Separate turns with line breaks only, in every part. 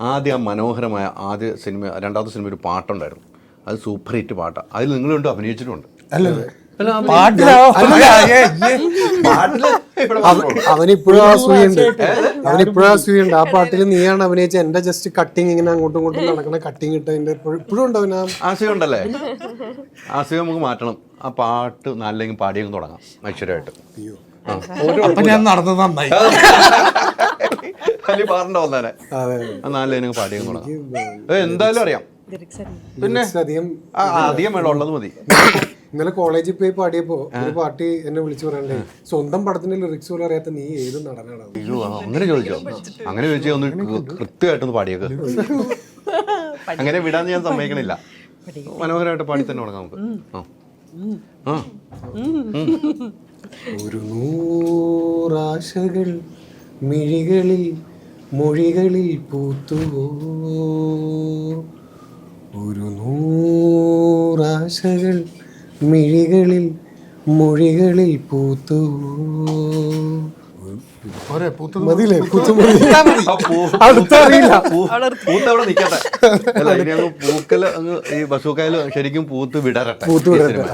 ആദ്യം ആ മനോഹരമായ ആദ്യ സിനിമ രണ്ടാമത്തെ സിനിമ ഒരു പാട്ടുണ്ടായിരുന്നു. അത് സൂപ്പർ ഹിറ്റ് പാട്ടാണ് അതിൽ നിങ്ങളും ഉണ്ട് അഭിനയിച്ചിട്ടുണ്ട്.
അല്ലല്ലേ.
അവനിപ്പോഴും ആ പാട്ടിൽ നീയാണ് അഭിനയിച്ച എന്റെ ജസ്റ്റ് കട്ടിങ് ഇങ്ങനെ അങ്ങോട്ടും ഇങ്ങോട്ടും നടക്കണ കട്ടിങ് ഇട്ടതിന്റെ ഇപ്പോഴും ഉണ്ട് അവന്
ആശയം ഉണ്ടല്ലേ? ആശയം നമുക്ക് മാറ്റണം. ആ പാട്ട് നല്ലെങ്കിൽ പാടിയങ്ങ് തുടങ്ങാം. ഐശ്വര്യമായിട്ട്. അയ്യോ.
അപ്പൊ ഞാൻ നടന്നത് നന്നായി.
വലിയ പാറിന്റെ വന്നേനെ.
അതെ.
ആ പാടി പാടിയങ്ങ് തുടങ്ങാം. ഏ, എന്തായാലും അറിയാം.
പിന്നെ അധികം
ആ, ആ, അധികം വേണം ഉള്ളത് മതി.
ഇന്നലെ കോളേജിൽ പോയി പാടിയപ്പോ ഒരു പാർട്ടി എന്നെ വിളിച്ചു പറയണ്ടേ സ്വന്തം പടത്തിന്റെ ലിറിക്സ് പോലും അറിയാത്ത നീ ഏത് നടനാണ്?
അയ്യോ ആ, അങ്ങനെ ചോദിച്ചോ? അങ്ങനെ ചോദിച്ചാൽ ഒന്ന് കൃ- കൃത്യമായിട്ടൊന്ന് പാടിയേക്ക്. അങ്ങനെ വിടാൻ ഞാൻ സമ്മതിക്കണില്ല. മനോഹരമായിട്ട് പാടി തന്നെ തുടങ്ങാം നമുക്ക്. ആ. ആ.
ഒരു നൂറാശകൾ മിഴികളിൽ മൊഴികളിൽ പൂത്തുവോ? ഒരു നൂറാശകൾ മിഴികളിൽ മൊഴികളിൽ പൂത്തുവോ? മതിയില്ലേ?
പൂത്ത് അവിടെ നിൽക്കട്ടെ അല്ല ഇനി അങ്ങ് പൂക്കൽ അങ്ങ് ഈ ബസൂക്കായാലും ശരിക്കും പൂത്ത് വിടരട്ടെ.
പൂത്ത് വിടരട്ടെ,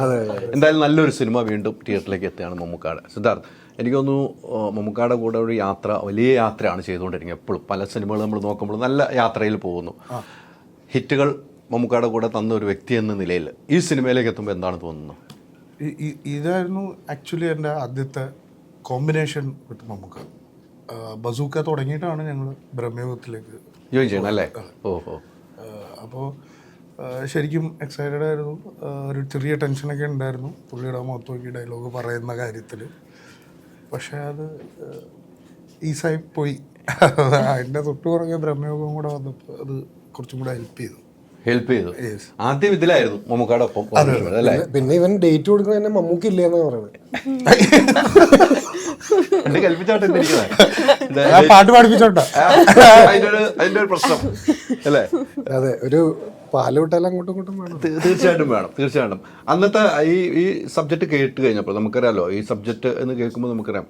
എന്തായാലും നല്ലൊരു സിനിമ വീണ്ടും തിയേറ്ററിലേക്ക് എത്തുകയാണ് മമ്മൂക്കാട്. സിദ്ധാർത്ഥ് എനിക്ക് തോന്നുന്നു മമ്മൂക്കാടെ കൂടെ ഒരു യാത്ര വലിയ യാത്രയാണ് ചെയ്തുകൊണ്ടിരിക്കുന്നത് എപ്പോഴും. പല സിനിമകൾ നമ്മൾ നോക്കുമ്പോൾ നല്ല യാത്രയിൽ പോകുന്നു. ഹിറ്റുകൾ മമ്മൂക്കാടെ കൂടെ തന്ന ഒരു വ്യക്തി എന്ന നിലയിൽ ഈ സിനിമയിലേക്ക് എത്തുമ്പോൾ എന്താണ് തോന്നുന്നത്
ഇതായിരുന്നു ആക്ച്വലി എന്റെ ആദ്യത്തെ കോമ്പിനേഷൻ വിത്ത് മമ്മൂക്ക. ആ, ബസൂക്ക തുടങ്ങിയിട്ടാണ് ഞങ്ങൾ ബ്രഹ്മയുഗത്തിലേക്ക്
ജോയിൻ ചെയ്യണം അല്ലേ? ഓ ഓ.
അപ്പോൾ ശരിക്കും എക്സൈറ്റഡ് ആയിരുന്നു. ഒരു ചെറിയ ടെൻഷനൊക്കെ ഉണ്ടായിരുന്നു. പുള്ളിയുടെ മുഖത്ത് നോക്കി ഡയലോഗ് പറയുന്ന കാര്യത്തിൽ പക്ഷേ അത് ആ, ഈസായി പോയി. അതിന്റെ തൊട്ട് പുറകെ ബ്രഹ്മയോഗം കൂടെ വന്നപ്പോൾ അത് കുറച്ചും കൂടെ ഹെൽപ്പ് ചെയ്തു.
ഹെൽപ്പ് ചെയ്തു. ആദ്യം ഇതിലായിരുന്നു മമ്മൂക്കാടെ ഒപ്പം അല്ലേ?
പിന്നെ ഇവൻ ഡേറ്റ് കൊടുക്കുന്ന തന്നെ മമ്മൂക്കില്ലേ എന്നാ പറയുന്നത്.
കൽപ്പിച്ചോട്ടെ
പാട്ട് പാടിപ്പിച്ചോട്ടെ.
അതിന്റെ ഒരു അതിന്റെ ഒരു പ്രശ്നം അല്ലേ?
അതെ ഒരു പാൽ അങ്ങോട്ടും ഇങ്ങോട്ടും വേണം.
തീർച്ചയായിട്ടും വേണം തീർച്ചയായിട്ടും. അന്നത്തെ ഈ ഈ സബ്ജക്റ്റ് കേട്ട് കഴിഞ്ഞപ്പോൾ നമുക്കറിയാലോ ഈ സബ്ജക്റ്റ് എന്ന് കേൾക്കുമ്പോൾ നമുക്കറിയാം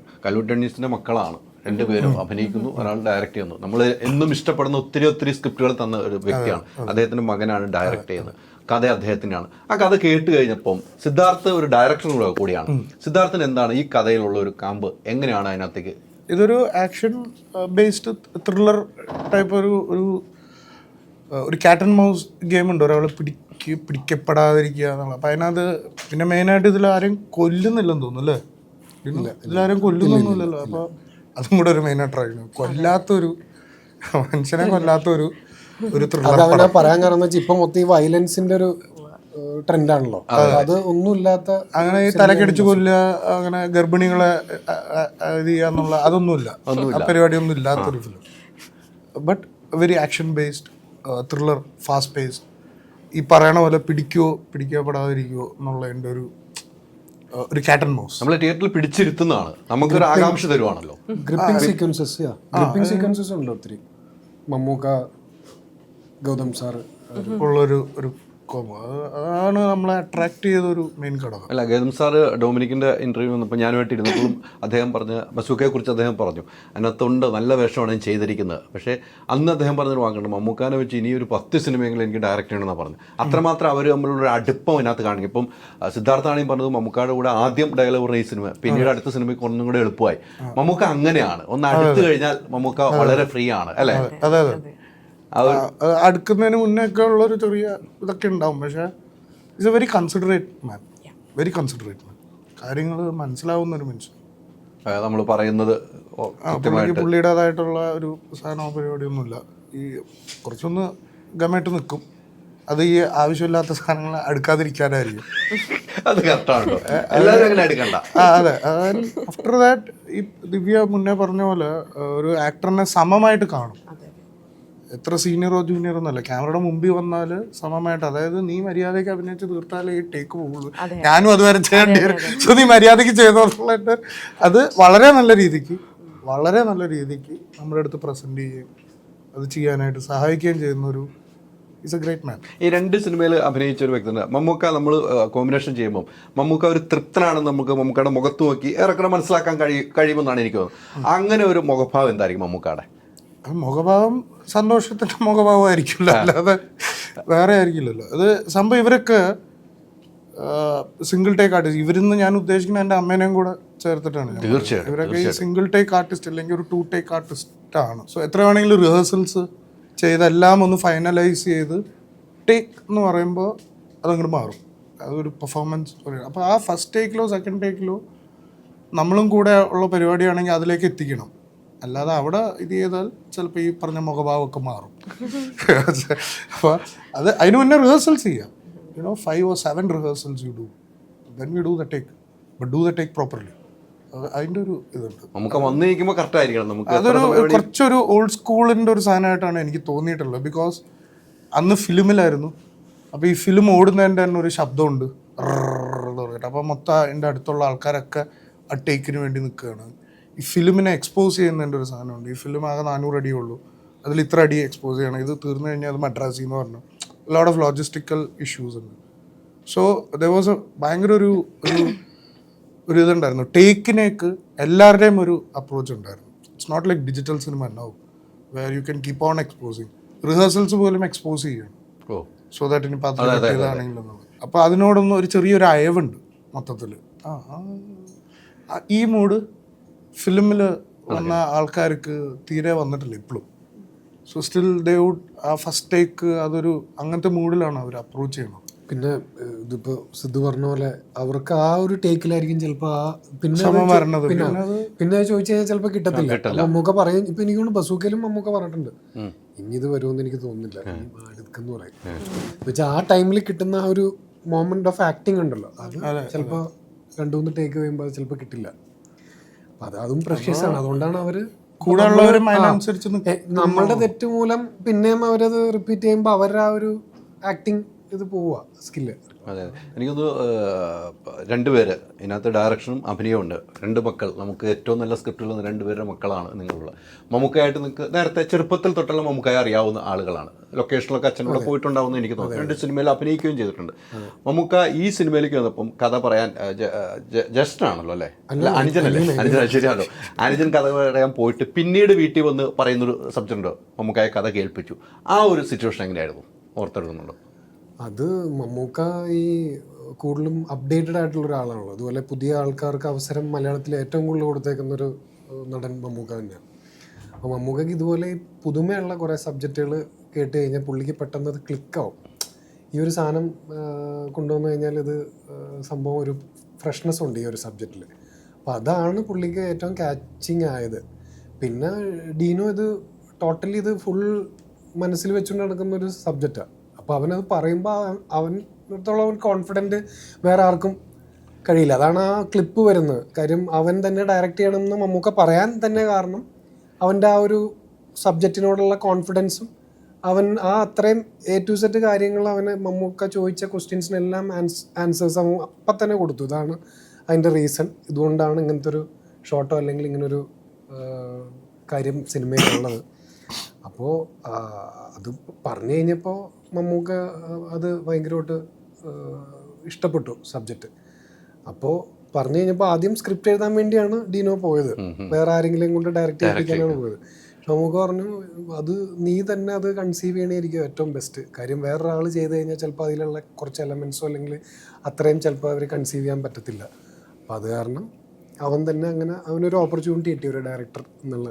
ടെന്നീസിന്റെ മക്കളാണ് രണ്ടുപേരും അഭിനയിക്കുന്നു ഒരാൾ ഡയറക്റ്റ് ചെയ്യുന്നു. നമ്മൾ എന്നും ഇഷ്ടപ്പെടുന്ന ഒത്തിരി ഒത്തിരി സ്ക്രിപ്റ്റുകൾ തന്ന ഒരു വ്യക്തിയാണ്. അദ്ദേഹത്തിന്റെ മകനാണ് ഡയറക്റ്റ് ചെയ്യുന്നത്. കഥ അദ്ദേഹത്തിനാണ്. ആ കഥ കേട്ട് കഴിഞ്ഞപ്പം സിദ്ധാർത്ഥ് ഒരു ഡയറക്ടർ കൂടിയാണ്. സിദ്ധാർത്ഥിന് എന്താണ് ഈ കഥയിലുള്ള ഒരു കാമ്പ്? എങ്ങനെയാണ് അതിനകത്തേക്ക്
ഇതൊരു ആക്ഷൻ ബേസ്ഡ് ത്രില്ലർ ടൈപ്പ് ഒരു ഒരു ഒരു ക്യാറ്റ് ആൻഡ് മൗസ് ഗെയിം ഉണ്ട്. ഒരാൾ പിടിക്ക് പിടിക്കപ്പെടാതിരിക്കുക എന്നുള്ളത് അപ്പം അതിനകത്ത് പിന്നെ മെയിനായിട്ട് ഇതിൽ ആരും കൊല്ലുന്നില്ലെന്ന് തോന്നുന്നു അല്ലേ? ഇതിലാരും കൊല്ലുന്നൊന്നുമില്ലല്ലോ. അപ്പോൾ അതും കൂടെ ഒരു മെയിനായിട്ട് ട്രൈ കൊല്ലാത്തൊരു മനുഷ്യനെ കൊല്ലാത്തൊരു ഒരു
അത്
ത്രില്ലർ
അവനെ പറയാൻ കാരണം വെച്ചാൽ ഇപ്പൊ മൊത്തം ഈ വയലൻസിന്റെ ഒരു ട്രെൻഡാണല്ലോ അത് ഒന്നുമില്ലാത്ത
അങ്ങനെ ഈ തലക്കടിച്ച് കൊല്ലുക അങ്ങനെ ഗർഭിണികളെ ഇത് ചെയ്യുക എന്നുള്ള അതൊന്നുമില്ല. ആ പരിപാടിയൊന്നും ഇല്ലാത്തൊരു film but very action based thriller fast pace ഈ പറയണ പോലെ പിടിക്കുവോ പിടിക്കപ്പെടാതിരിക്കുവോ എന്നുള്ള എന്റെ ഒരു ഒരു കാറ്റൻ മൗസ്
നമ്മൾ തിയേറ്ററിൽ പിടിച്ചിരുത്തുന്നതാണ്. നമുക്കൊരു ആകാംക്ഷ തരുവാണല്ലോ.
ഗ്രിപ്പിംഗ് സീക്വൻസസ് ഗ്രിപ്പിംഗ് സീക്വൻസസ് ഉണ്ട് ഒത്തിരി? മമ്മൂക്ക ഗൗതം സാർ
ഉള്ളൊരു ഒരു കോമോ അതാണ് നമ്മളെ അട്രാക്ട് ചെയ്തൊരു മെയിൻ ഘടകം.
അല്ല ഗേദം സാറ് ഡൊമിനിക്കിന്റെ ഇന്റർവ്യൂ വന്നപ്പോൾ ഞാനുമായിട്ട് ഇരുന്നപ്പോഴും അദ്ദേഹം പറഞ്ഞ ബസൂക്കയെ കുറിച്ച് അദ്ദേഹം പറഞ്ഞു. അതിനകത്തുണ്ട് നല്ല വേഷമാണ് ഞാൻ ചെയ്തിരിക്കുന്നത്. പക്ഷേ അന്ന് അദ്ദേഹം പറഞ്ഞൊരു വാക്കുണ്ട് മമ്മൂക്കാനെ വെച്ച് ഇനി ഒരു പത്ത് സിനിമയെങ്കിലും എനിക്ക് ഡയറക്റ്റ് ചെയ്യണമെന്നാണ് പറഞ്ഞു. അത്രമാത്രം അവർ തമ്മിലുള്ള ഒരു അടുപ്പം അതിനകത്ത് കാണിക്കും. ഇപ്പം സിദ്ധാർത്ഥാണെയും പറഞ്ഞത് മമ്മൂക്കായുടെ കൂടെ ആദ്യം ഡയലോഗ് പറഞ്ഞ ഈ സിനിമ പിന്നീട് അടുത്ത സിനിമയ്ക്ക് ഒന്നും കൂടെ എളുപ്പമായി. മമ്മൂക്ക അങ്ങനെയാണ്. ഒന്ന് അടുത്ത് കഴിഞ്ഞാൽ മമ്മൂക്ക വളരെ ഫ്രീ ആണ് അല്ലേ?
അടുക്കുന്നതിന് മുന്നേ ഒക്കെ ഉള്ള ഒരു ചെറിയ ഇതൊക്കെ ഉണ്ടാവും. പക്ഷേ it's a very considerate man very considerate man കാര്യങ്ങൾ മനസ്സിലാവുന്ന ഒരു മനുഷ്യൻ.
നമ്മൾ പറയുന്നത്
പുള്ളിയുടേതായിട്ടുള്ള ഒരു സാധനമോ പരിപാടിയൊന്നുമില്ല. ഈ കുറച്ചൊന്ന് ഗമായിട്ട് നിൽക്കും. അത് ഈ ആവശ്യമില്ലാത്ത സാധനങ്ങൾ അടുക്കാതിരിക്കാനായിരിക്കും.
അത് കറക്റ്റാണ്
അതെ ആഫ്റ്റർ ദാറ്റ് ഈ ദിവ്യ മുന്നേ പറഞ്ഞ പോലെ ഒരു ആക്ടറിനെ സമമായിട്ട് കാണും. എത്ര സീനിയറോ ജൂനിയറോ എന്നല്ല. ക്യാമറയുടെ മുമ്പിൽ വന്നാൽ സമമായിട്ട് അതായത് നീ മര്യാദയ്ക്ക് അഭിനയിച്ച് തീർത്താലേ ഈ ടേക്ക് പോകുള്ളൂ ഞാനും അത് വരെ ചെയ്യേണ്ടി വരും സോ നീ മര്യാദയ്ക്ക് ചെയ്തോളായിട്ട് അത് വളരെ നല്ല രീതിക്ക് വളരെ നല്ല രീതിക്ക് നമ്മുടെ അടുത്ത് പ്രസന്റ് ചെയ്യുകയും അത് ചെയ്യാനായിട്ട് സഹായിക്കുകയും ചെയ്യുന്ന ഒരു ഇസ് എ ഗ്രേറ്റ് മാൻ
ഈ രണ്ട് സിനിമയിൽ അഭിനയിച്ച ഒരു വ്യക്തി മമ്മൂക്ക നമ്മൾ കോമ്പിനേഷൻ ചെയ്യുമ്പോൾ മമ്മൂക്ക ഒരു തൃപ്തനാണെന്ന് നമുക്ക് മമ്മൂക്കയുടെ മുഖത്ത് നോക്കി ഏറെക്കുറെ മനസ്സിലാക്കാൻ കഴിയും കഴിയുമെന്നാണ് എനിക്ക് തോന്നുന്നത്. അങ്ങനെ ഒരു മുഖഭാവം എന്തായിരിക്കും മമ്മൂക്കയുടെ?
മുഖഭാവം സന്തോഷത്തിന്റെ മുഖഭാവമായിരിക്കില്ല. അല്ലാതെ വേറെ ആയിരിക്കില്ലല്ലോ. അത് സംഭവം ഇവരൊക്കെ സിംഗിൾ ടേക്ക് ആർട്ടിസ്റ്റ് ഇവരിന്ന് ഞാൻ ഉദ്ദേശിക്കുന്ന എന്റെ അമ്മേനെയും കൂടെ ചേർത്തിട്ടാണ്
തീർച്ചയായും,
ഇവരൊക്കെ ഈ സിംഗിൾ ടേക്ക് ആർട്ടിസ്റ്റ് അല്ലെങ്കിൽ ഒരു ടു ടേക്ക് ആർട്ടിസ്റ്റ് ആണ്. സോ എത്ര വേണമെങ്കിലും റിഹേഴ്സൽസ് ചെയ്ത് എല്ലാം ഒന്ന് ഫൈനലൈസ് ചെയ്ത് ടേക്ക് എന്ന് പറയുമ്പോൾ അതങ്ങോട്ട് മാറും. അതൊരു പെർഫോമൻസ് അപ്പോൾ ആ ഫസ്റ്റ് ടേക്കിലോ സെക്കൻഡ് ടേക്കിലോ നമ്മളും കൂടെ ഉള്ള പരിപാടിയാണെങ്കിൽ അതിലേക്ക് എത്തിക്കണം. അല്ലാതെ അവിടെ ഇത് ചെയ്താൽ ചിലപ്പോൾ ഈ പറഞ്ഞ മുഖഭാവമൊക്കെ മാറും. അപ്പോൾ അത് അതിന് മുന്നേ റിഹേഴ്സൽസ് ചെയ്യാം. You know five or seven rehearsals you do then you do the take but do the take properly അതിന്റെ ഒരു ഇതുണ്ട്.
നമുക്ക് വന്നു കഴിക്കുമ്പോൾ കറക്റ്റ് ആയിരിക്കണം. നമുക്ക്
അതൊരു കുറച്ചൊരു ഓൾഡ് സ്കൂളിന്റെ ഒരു സാധനമായിട്ടാണ് എനിക്ക് തോന്നിയിട്ടുള്ളത്. ബിക്കോസ് അന്ന് ഫിലിമിലായിരുന്നു. അപ്പോൾ ഈ ഫിലിം ഓടുന്നതിന്റെ തന്നെ ഒരു ശബ്ദമുണ്ട്. അപ്പോൾ മൊത്തം എന്റെ അടുത്തുള്ള ആൾക്കാരൊക്കെ ആ ടേക്കിന് വേണ്ടി നിൽക്കുകയാണ്. ഈ ഫിലിമിനെ എക്സ്പോസ് ചെയ്യുന്നതിന്റെ ഒരു സാധനമുണ്ട്. ഈ ഫിലിം ആകെ നാനൂറ് അടിയേ ഉള്ളൂ. അതിൽ ഇത്ര അടി എക്സ്പോസ് ചെയ്യണം. ഇത് തീർന്നു കഴിഞ്ഞാൽ അത് മദ്രാസി എന്ന് പറഞ്ഞു. ലോട്ട് ഓഫ് ലോജിസ്റ്റിക്കൽ ഇഷ്യൂസ് ഉണ്ട്. സോ ദ വാസ് എ ഭയങ്കര ഒരു ഒരു ഒരു ഇതുണ്ടായിരുന്നു. ടേക്കിനേക്ക് എല്ലാവരുടെയും ഒരു അപ്രോച്ച് ഉണ്ടായിരുന്നു. It's not like digital cinema ഉണ്ടാവും where you can keep on exposing rehearsals പോലും എക്സ്പോസ് ചെയ്യണം. സോ ദാറ്റ് ഇനി പത്ത് കിട്ടിയതാണെങ്കിലും അപ്പോൾ അതിനോടൊന്നും ഒരു ചെറിയൊരു അയവുണ്ട് മൊത്തത്തിൽ. ആ, ഈ മൂഡ് ഫിലിമിൽ വന്ന ആൾക്കാർക്ക് തീരെ വന്നിട്ടില്ല ഇപ്പോഴും സോ സ്റ്റിൽ ദേ വുഡ് ആ ഫസ്റ്റ് ടേക്ക് അതൊരു അങ്ങനത്തെ മൂഡിലാണ് അവർ അപ്രോച്ച് ചെയ്യുന്നത്.
പിന്നെ ഇതിപ്പോ സിദ്ധു പറഞ്ഞ പോലെ അവർക്ക് ആ ഒരു ടേക്കിലായിരിക്കും ചിലപ്പോ ആ പിന്നെ
വരണത്.
പിന്നെ ചോദിച്ചു കഴിഞ്ഞാൽ ചിലപ്പോ കിട്ടത്തില്ല. അമ്മൂക്ക മമ്മൂക്ക പറയും ഇപ്പൊ എനിക്ക് കൊണ്ട് ബസൂക്കയിലും മമ്മൂക്ക പറഞ്ഞിട്ടുണ്ട്. ഇനി ഇത് വരുമെന്ന് എനിക്ക് തോന്നുന്നില്ല. അടുക്കെന്ന് പറയും. വെച്ചാൽ ആ ടൈമിൽ കിട്ടുന്ന ആ ഒരു മോമെന്റ് ഓഫ് ആക്ടിങ് ഉണ്ടല്ലോ. അത് ചിലപ്പോ രണ്ടു മൂന്ന് ടേക്ക് കഴിയുമ്പോൾ അത് ചിലപ്പോൾ കിട്ടില്ല. അപ്പൊ അത് അതും പ്രഷ്യസാണ് ആണ് അതുകൊണ്ടാണ്
അവർ അതിനനുസരിച്ച്
നമ്മളുടെ തെറ്റ് മൂലം പിന്നെയും അവരത് റിപ്പീറ്റ് ചെയ്യുമ്പോൾ അവരുടെ ആ ഒരു ആക്ടിങ് ഇത് പോവുക സ്കില്ല്
അതെ. എനിക്കൊന്ന് രണ്ടുപേര്. ഇതിനകത്ത് ഡയറക്ഷനും അഭിനയവും ഉണ്ട്. രണ്ട് മക്കൾ. നമുക്ക് ഏറ്റവും നല്ല സ്ക്രിപ്റ്റുള്ള രണ്ടുപേരുടെ മക്കളാണ് നിങ്ങളുള്ള മമ്മൂക്കായിട്ട് നിങ്ങൾക്ക് നേരത്തെ ചെറുപ്പത്തിൽ തൊട്ടുള്ള മമ്മൂക്കായ അറിയാവുന്ന ആളുകളാണ്. ലൊക്കേഷനിലൊക്കെ അച്ഛനോട് പോയിട്ടുണ്ടാവുമെന്ന് എനിക്ക് തോന്നുന്നു. രണ്ട് സിനിമയിൽ അഭിനയിക്കുകയും ചെയ്തിട്ടുണ്ട്. മമ്മൂക്ക ഈ സിനിമയിലേക്ക് വന്നപ്പം കഥ പറയാൻ ജസ്റ്റ് ആണല്ലോ അല്ലേ? അല്ല അനുജനല്ലേ? അനുജൻ ശരിയാണല്ലോ. അനുജൻ കഥ പറയാൻ പോയിട്ട് പിന്നീട് വീട്ടിൽ വന്ന് പറയുന്നൊരു സബ്ജക്റ്റ് ഉണ്ടോ? മമ്മൂക്കായ കഥ കേൾപ്പിച്ചു. ആ ഒരു സിറ്റുവേഷൻ എങ്ങനെയായിരുന്നു? ഓർത്തെടുക്കുന്നുണ്ടോ?
അത് മമ്മൂക്ക ഈ കൂടുതലും അപ്ഡേറ്റഡ് ആയിട്ടുള്ള ഒരാളാണല്ലോ. അതുപോലെ പുതിയ ആൾക്കാർക്ക് അവസരം മലയാളത്തിൽ ഏറ്റവും കൂടുതൽ കൊടുത്തേക്കുന്ന ഒരു നടൻ മമ്മൂക്ക തന്നെയാണ്. അപ്പോൾ മമ്മൂക്കയ്ക്ക് ഇതുപോലെ ഈ പുതുമയുള്ള കുറേ സബ്ജക്റ്റുകൾ കേട്ട് കഴിഞ്ഞാൽ പുള്ളിക്ക് പെട്ടെന്ന് അത് ക്ലിക്കാവും ഈ ഒരു സാധനം കൊണ്ടുവന്നു കഴിഞ്ഞാൽ ഇത് സംഭവം ഒരു ഫ്രഷ്നെസ് ഉണ്ട് ഈ ഒരു സബ്ജക്റ്റിൽ അപ്പോൾ അതാണ് പുള്ളിക്ക് ഏറ്റവും ക്യാച്ചിങ് ആയത്. പിന്നെ ഡീനോ ഇത് ടോട്ടലി ഇത് ഫുൾ മനസ്സിൽ വെച്ചുകൊണ്ട് നടക്കുന്ന ഒരു സബ്ജക്റ്റാണ് അപ്പോൾ അവനത് പറയുമ്പോൾ അടുത്തുള്ള ഒരു കോൺഫിഡന്റ് വേറെ ആർക്കും കഴിയില്ല. അതാണ് ആ ക്ലിപ്പ് വരുന്നത്. കാര്യം അവൻ തന്നെ ഡയറക്റ്റ് ചെയ്യണമെന്ന് മമ്മൂക്ക പറയാൻ തന്നെ കാരണം അവന്റെ ആ ഒരു സബ്ജക്റ്റിനോടുള്ള കോൺഫിഡൻസും അവൻ ആ അത്രയും എ ടു സെറ്റ് കാര്യങ്ങൾ അവന് മമ്മൂക്ക ചോദിച്ച ക്വസ്റ്റ്യൻസിനെല്ലാം ആൻസ് ആൻസേഴ്സ് അവൻ അപ്പം തന്നെ കൊടുത്തു. ഇതാണ് അതിന്റെ റീസൺ ഇതുകൊണ്ടാണ് ഇങ്ങനത്തെ ഒരു ഷോട്ടോ അല്ലെങ്കിൽ ഇങ്ങനൊരു കാര്യം സിനിമയിലുള്ളത് അപ്പോൾ അത് പറഞ്ഞു കഴിഞ്ഞപ്പോൾ മമ്മൂക്ക അത് ഭയങ്കരമായിട്ട് ഇഷ്ടപ്പെട്ടു സബ്ജക്റ്റ് അപ്പോൾ പറഞ്ഞു കഴിഞ്ഞപ്പോൾ ആദ്യം സ്ക്രിപ്റ്റ് എഴുതാൻ വേണ്ടിയാണ് ഡീനോ പോയത്. വേറെ ആരെങ്കിലും കൊണ്ട് ഡയറക്റ്റ് ചെയ്യിപ്പിക്കാനാണ് പോയത്. മമ്മൂക്ക പറഞ്ഞു അത് നീ തന്നെ അത് കൺസീവ് ചെയ്യണേയിരിക്കും ഏറ്റവും ബെസ്റ്റ് കാര്യം വേറൊരാൾ ചെയ്ത് കഴിഞ്ഞാൽ ചിലപ്പോൾ അതിലുള്ള കുറച്ച് എലമെൻസോ അല്ലെങ്കിൽ അത്രയും ചിലപ്പോൾ അവർ കൺസീവ് ചെയ്യാൻ പറ്റത്തില്ല. അപ്പോൾ അത് കാരണം അവൻ തന്നെ അങ്ങനെ അവനൊരു ഓപ്പർച്യൂണിറ്റി കിട്ടി ഒരു ഡയറക്ടർ എന്നുള്ള